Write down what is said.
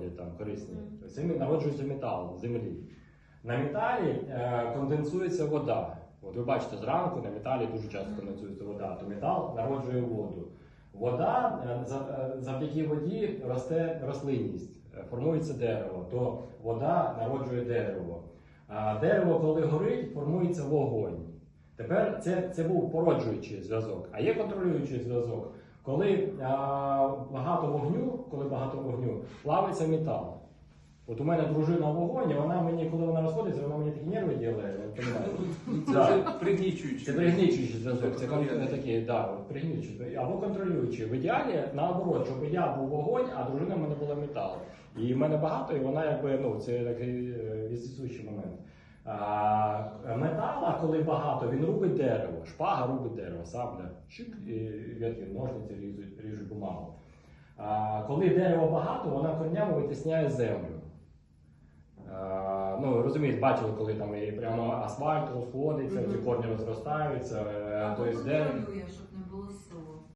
природі, там корисні. Тобто народжується метал з землі. На металі е, конденсується вода. От ви бачите, зранку на металі дуже часто конденсується вода, то метал народжує воду. Вода е, е, завдяки воді росте рослинність, е, формується дерево, то вода народжує дерево. А дерево, коли горить, формується вогонь. Тепер це, це був породжуючий зв'язок, а є контролюючий зв'язок. Коли а, багато вогню, коли багато вогню, плавиться метал. От у мене дружина вогонь, і вона мені, коли вона розходиться, вона мені такі нерви ділає? Це Да. вже пригнічуючи. Це пригнічуючий зв'язок, це кон- такий, да, пригнічуючий. Або контролюючий. В ідеалі наоборот, щоб я був вогонь, а дружина в мене була метал. І в мене багато, і вона якби ну це такий е, момент. А, метала, коли багато, він рубить дерево, шпага робить дерево, сабля, чик, і ветки, ножниці ріжуть, ріжуть бумагу. А, коли дерева багато, вона корнями витисняє землю. А, ну, розумієте, бачили, коли там і прямо асфальт розходиться, Мгм. ці корні розростаються, е, Або тобто дерево.